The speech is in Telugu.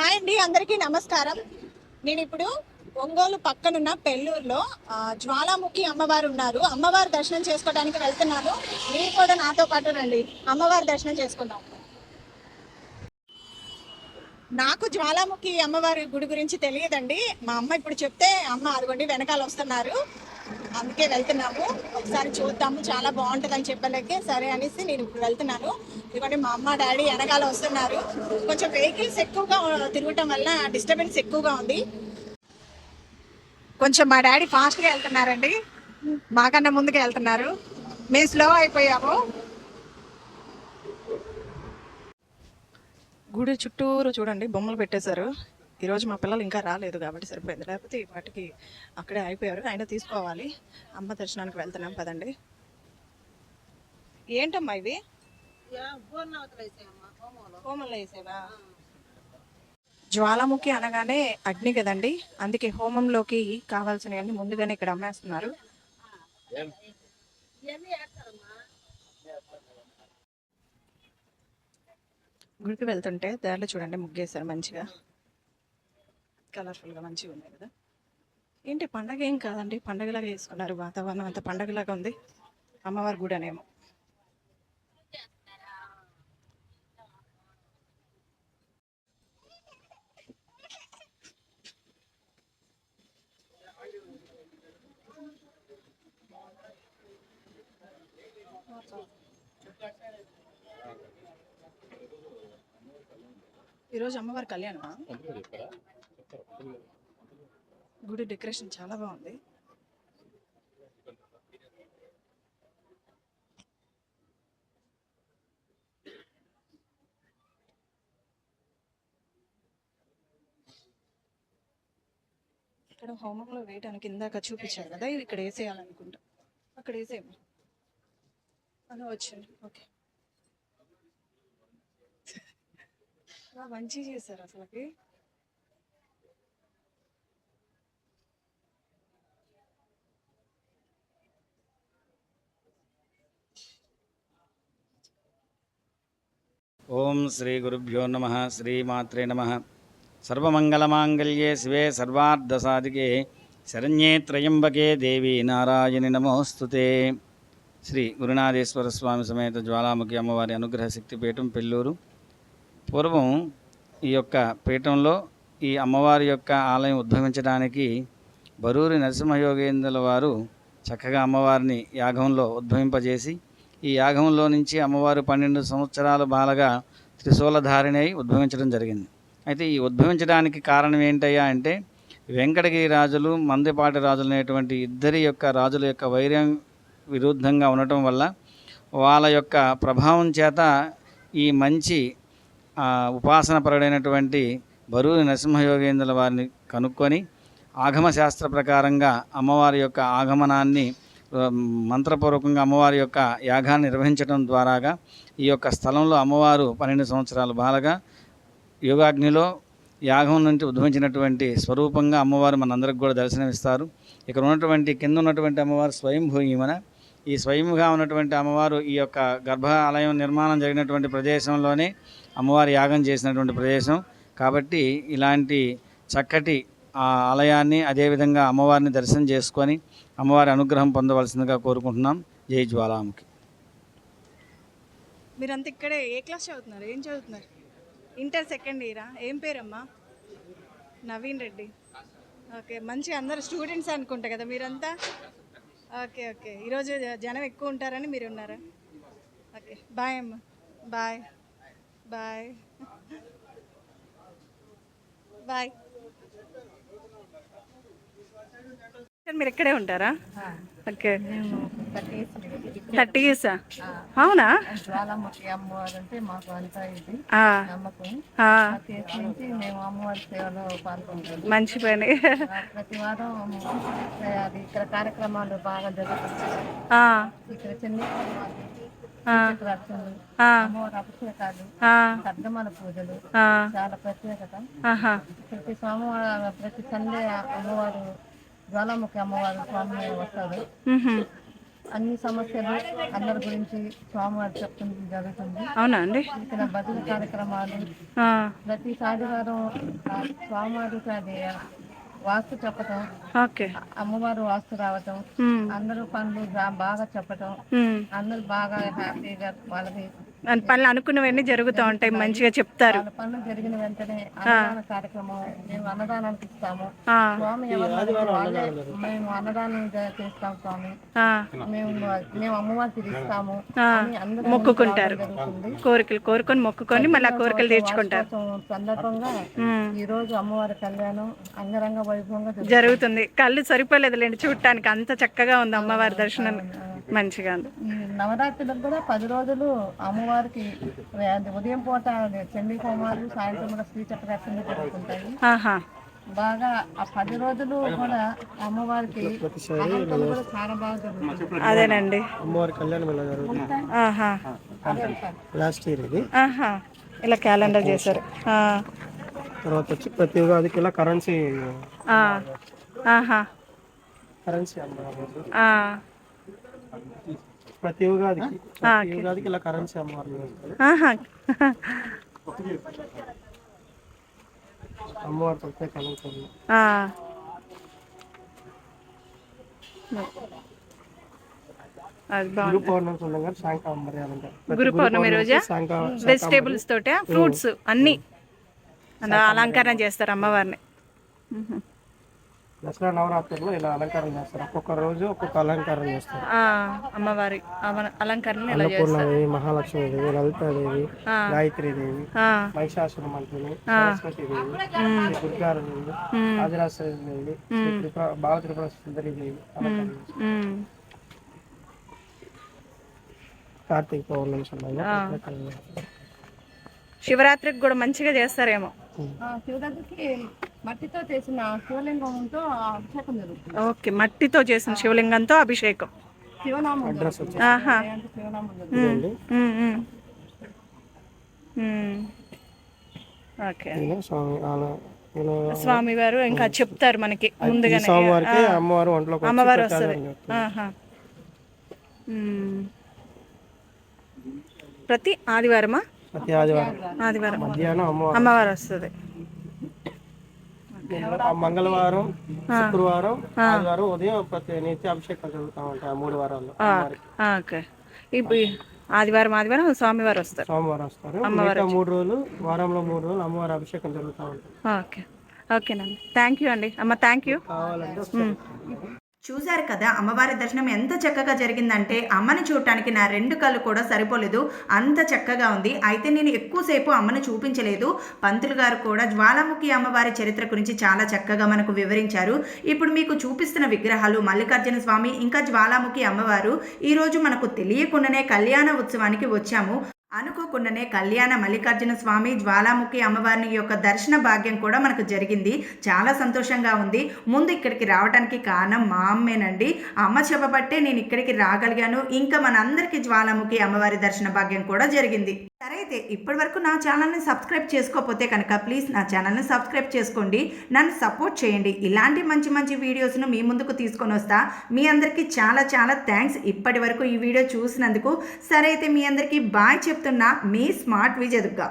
హాయ్ అండి అందరికీ నమస్కారం. నేను ఇప్పుడు ఒంగోలు పక్కనున్న పెళ్ళూరులో జ్వాలాముఖి అమ్మవారు ఉన్నారు. అమ్మవారి దర్శనం చేసుకోవడానికి వెళ్తున్నాను. మీరు కూడా నాతో పాటు రండి. అమ్మవారి దర్శనం చేసుకుందాం. నాకు జ్వాలాముఖి అమ్మవారి గుడి గురించి తెలియదండి. మా అమ్మ ఇప్పుడు చెప్తే అమ్మ అదిగోండి వెనకాల వస్తున్నారు. అందుకే వెళ్తున్నాము. ఒకసారి చూద్దాము చాలా బాగుంటుంది అని చెప్పలేకే సరే అనేసి నేను ఇప్పుడు వెళ్తున్నాను. ఎందుకంటే మా అమ్మ డాడీ వెనకాల వస్తున్నారు. కొంచెం వెహికల్స్ ఎక్కువగా తిరగటం వల్ల డిస్టర్బెన్స్ ఎక్కువగా ఉంది. కొంచెం మా డాడీ ఫాస్ట్గా వెళ్తున్నారండి. మాకన్నా ముందుకు వెళ్తున్నారు. మేము స్లో అయిపోయాము. గుడి చుట్టూరు చూడండి బొమ్మలు పెట్టేశారు. ఈరోజు మా పిల్లలు ఇంకా రాలేదు కాబట్టి సరిపోయింది. లేకపోతే ఈ వాటికి అక్కడే అయిపోయారు అయినా తీసుకోవాలి. అమ్మ దర్శనానికి వెళ్తున్నాం. పదండి. ఏంటమ్మా ఇవి? హోమంలో వేసేవా? జ్వాలాముఖి అనగానే అగ్ని కదండి. అందుకే హోమంలోకి కావాల్సినవన్నీ ముందుగానే ఇక్కడ అమ్మేస్తున్నారు. గుడికి వెళ్తుంటే దారిలో చూడండి ముగ్గేశారు మంచిగా. కలర్ఫుల్గా మంచిగా ఉంది కదా. ఏంటి పండగ ఏం కాదండి? పండగలాగా వేసుకున్నారు వాతావరణం అంత పండగలాగా ఉంది. అమ్మవారి గుడి అనేమో ఈరోజు అమ్మవారి కళ్యాణమా? గుడి డెకరేషన్ చాలా బాగుంది. ఇక్కడ హోమంలో వేయడానికి ఇందాక చూపించారు కదా ఇది ఇక్కడ వేసేయాలనుకుంటా. అక్కడ వేసేయము అలా వచ్చింది ఓకే. మంచి చేశారు అసలుకి. ఓం శ్రీ గురుభ్యో నమ శ్రీమాత్రే నమ. సర్వమంగళమాంగళ్యే శివే సర్వార్ధసాధికే శరణ్యే త్రయంబకే దేవి నారాయణి నమోస్తుతే. శ్రీ గురునాథేశ్వర స్వామి సమేత జ్వాలాముఖి అమ్మవారి అనుగ్రహ శక్తి పీఠం పెళ్ళూరు పూర్వం ఈ యొక్క పీఠంలో ఈ అమ్మవారి యొక్క ఆలయం ఉద్భవించడానికి బరూరి నరసింహయోగేంద్రుల వారు చక్కగా అమ్మవారిని యాగంలో ఉద్భవింపజేసి ఈ యాగంలో నుంచి అమ్మవారు పన్నెండు సంవత్సరాల బాలగా త్రిశూలధారిణి అయి ఉద్భవించడం జరిగింది. అయితే ఈ ఉద్భవించడానికి కారణం ఏంటయ్యా అంటే వెంకటగిరి రాజులు మందపాటి రాజులు అనేటువంటి ఇద్దరి యొక్క రాజుల యొక్క వైర్యం విరుద్ధంగా ఉండటం వల్ల వాళ్ళ యొక్క ప్రభావం చేత ఈ మంచి ఉపాసన పరుడైనటువంటి బరువు నరసింహయోగేంద్రుల వారిని కనుక్కొని ఆగమ శాస్త్ర ప్రకారంగా అమ్మవారి యొక్క ఆగమనాన్ని మంత్రపూర్వకంగా అమ్మవారి యొక్క యాగాన్ని నిర్వహించడం ద్వారాగా ఈ యొక్క స్థలంలో అమ్మవారు పన్నెండు సంవత్సరాల బాలగా యోగాగ్నిలో యాగం నుంచి ఉద్భవించినటువంటి స్వరూపంగా అమ్మవారు మనందరికి కూడా దర్శనమిస్తారు. ఇక్కడ ఉన్నటువంటి కింద ఉన్నటువంటి అమ్మవారు స్వయంభూయమన ఈ స్వయంగా ఉన్నటువంటి అమ్మవారు ఈ యొక్క గర్భాలయం నిర్మాణం జరిగినటువంటి ప్రదేశంలోనే అమ్మవారి యాగం చేసినటువంటి ప్రదేశం. కాబట్టి ఇలాంటి చక్కటి ఆ ఆలయాన్ని అదేవిధంగా అమ్మవారిని దర్శనం చేసుకొని అమ్మవారి అనుగ్రహం పొందవలసిందిగా కోరుకుంటున్నాం. జై జ్వాలాముఖి. మీరంతా ఇక్కడే ఏ క్లాస్ చదువుతున్నారు? ఏం చదువుతున్నారు? ఇంటర్ సెకండ్ ఇయరా? ఏం పేరమ్మా? నవీన్ రెడ్డి. ఓకే మంచి అందరు స్టూడెంట్స్ అనుకుంటా కదా మీరంతా? Okay okay. ఈరోజు జనం ఎక్కువ ఉంటారని మీరు ఉన్నారా ఓకే బాయ్ అమ్మ. బాయ్. బాయ్. బాయ్. మీరు ఇక్కడే ఉంటారా? ఓకే. థర్టీ ఇయర్సా అవునా? జ్వాలాముఖి అమ్మవారు అంటే మాకు అంతా ఇది నమ్మకం. నుంచి మేము అమ్మవారి సేవలో పాల్గొంటాం మంచి పని ప్రతి వారం అది ఇక్కడ కార్యక్రమాలు బాగా జరుగుతాయి ఇక్కడ చిన్న అమ్మవారి అభిషేకాలు సర్గమల పూజలు చాలా ప్రత్యేకత. ఆహా, ప్రతి సోమవారం ప్రతి సండే అమ్మవారు జ్వాలాముఖి అమ్మవారు స్వామి వస్తారు. అన్ని సమస్యలు అందరి గురించి స్వామివారు చెప్పడం జరుగుతుంది. అవునా అండి? ఇక్కడ భజన కార్యక్రమాలు ప్రతి ఆదివారం ఆ స్వామివారికి అది వాస్తు చెప్పటం అమ్మవారు వాస్తు రావటం అందరూ పనులు బాగా చెప్పటం. అందరూ బాగా హ్యాపీగా వాళ్ళకి పనులు అనుకున్నవన్నీ జరుగుతూ ఉంటాయి మంచిగా చెప్తారు. వాళ్ళ పనులు జరిగిన వెంటనే అన్నదాన కార్యక్రమం మేము అన్నదానానికి ఇస్తాము ఆ, స్వామి ఎవరు వాళ్ళే మేము అన్నదానం చేస్తాం స్వామి. ఆ, మేము మేము అందరూ మొక్కుకుంటారు. కోరికలు కోరుకొని మొక్కుకొని మళ్ళీ ఆ కోరికలు తీర్చుకుంటారు. సందర్భంగా ఈ రోజు అమ్మవారి కళ్యాణం అంగరంగ వైభవంగా జరుగుతుంది. జరుగుతుంది. కళ్ళు సరిపోలేదులేండి చూడటానికి అంత చక్కగా ఉంది అమ్మవారి దర్శనం. మంచిగా నవరాత్రులకు కూడా పది రోజులు అమ్మవారికి ఉదయం పూట చండీ హోమాలు సాయంత్రం కూడా శ్రీ చక్రార్చనలు జరుగుతుంటాయి. ఆహా. బాగా ఆ పది రోజులు కూడా అమ్మవారికి కూడా చాలా బాగా జరుగుతుంది. అదేనండి. అమ్మవారి కళ్యాణం ఇలా జరుగుతుంది? లాస్ట్ ఇయర్ ఇది. ఇలా క్యాలెండర్ చేశారు. ఆ, తర్వాత వచ్చి ప్రతి ఉగాదికి ఇలా కరెన్సీ కరెన్సీ అమ్మవారు. ఆ, ప్రతి ఉగాదికి ప్రతి ఉగాదికి ఇలా కరెన్సీ అమ్మవారు అమ్మవారి ప్రత్యేక గురు పౌర్ణమి ఉండగా గురు రోజా? వెజిటేబుల్స్ తోటే? ఫ్రూట్స్ అన్ని. అలా అలంకరణ చేస్తారు అమ్మవారిని. మ్మ్. దసరా నవరాత్రుల్లో ఇలా అలంకరణ చేస్తారు. ఒక్కొక్క రోజు ఒక్కొక్క అలంకరణ చేస్తారు. ఆ, అమ్మవారి అమ- అలంకరణలు ఇలా చేస్తారు. అన్నపూర్ణాదేవి మహాలక్ష్మీదేవి లలితాదేవి ఆ. గాయత్రీదేవి ఆ, మహిషాసుర మంత్రిని శ్రీ దుర్గాదేవి ఆదిరాశ్వరీదేవి శ్రీ త్రిపుర భావ త్రిపుర సుందరీదేవి అలంకరణ చేస్తారు. మ్మ్. కార్తీక పౌర్ణమి సమయంలో ప్రత్యేకంగా. శివరాత్రికి కూడా మంచిగా చేస్తారేమో. ఆ శివరాత్రికి మట్టితో చేసిన శివలింగంతో అభిషేకం జరుగుతుంది. ఓకే మట్టితో చేసిన శివలింగంతో అభిషేకం. శివనామం శివనామం. ఓకే. స్వామి వారు ఇంకా చెప్తారు మనకి ముందుగానే. అమ్మవారు అమ్మవారు వస్తుంది. ప్రతి ఆదివారమా? ప్రతి ఆదివారం. ఆదివారం. అమ్మవారు అమ్మవారు వస్తుంది. మంగళవారం శుక్రవారం ఆదివారం ఉదయం ప్రతి నిత్య అభిషేకాలు జరుగుతూ ఉంటాయి ఆ మూడు వారాల్లో అమ్మవారికి. ఓకే. ఇప్పుడు ఆదివారం ఆదివారం స్వామివారు వస్తారు. సోమవారం వస్తారు. మిగతా మూడు రోజులు వారంలో మూడు రోజులు అమ్మవారి అభిషేకం జరుగుతూ ఉంటుంది. ఓకే. ఓకేనండి. థ్యాంక్ యూ అండి. అమ్మ థ్యాంక్ యూ. కావాలంటే. చూశారు కదా అమ్మవారి దర్శనం ఎంత చక్కగా జరిగిందంటే అమ్మని చూడటానికి నా రెండు కళ్ళు కూడా సరిపోలేదు. అంత చక్కగా ఉంది. అయితే నేను ఎక్కువసేపు అమ్మని చూపించలేదు. పంతులు గారు కూడా జ్వాలాముఖి అమ్మవారి చరిత్ర గురించి చాలా చక్కగా మనకు వివరించారు. ఇప్పుడు మీకు చూపిస్తున్న విగ్రహాలు మల్లికార్జున స్వామి ఇంకా జ్వాలాముఖి అమ్మవారు ఈరోజు మనకు తెలియకుండానే కళ్యాణ ఉత్సవానికి వచ్చాము. అనుకోకుండానే కళ్యాణ మల్లికార్జున స్వామి జ్వాలాముఖి అమ్మవారిని యొక్క దర్శన భాగ్యం కూడా మనకు జరిగింది. చాలా సంతోషంగా ఉంది. ముందు ఇక్కడికి రావడానికి కారణం మా అమ్మేనండి. అమ్మ చెప్పబట్టే నేను ఇక్కడికి రాగలిగాను. ఇంకా మనందరికీ జ్వాలాముఖి అమ్మవారి దర్శన భాగ్యం కూడా జరిగింది. సరే అయితే ఇప్పటి వరకు నా ఛానల్ని సబ్స్క్రైబ్ చేసుకోకపోతే కనుక ప్లీజ్ నా ఛానల్ని సబ్స్క్రైబ్ చేసుకోండి. నన్ను సపోర్ట్ చేయండి. ఇలాంటి మంచి మంచి వీడియోస్ను మీ ముందుకు తీసుకొని వస్తా. మీ అందరికీ చాలా చాలా థ్యాంక్స్ ఇప్పటి వరకు ఈ వీడియో చూసినందుకు. సరే అయితే మీ అందరికీ బాయ్ చెప్తున్నా. మీ స్మార్ట్ విజయదుర్గా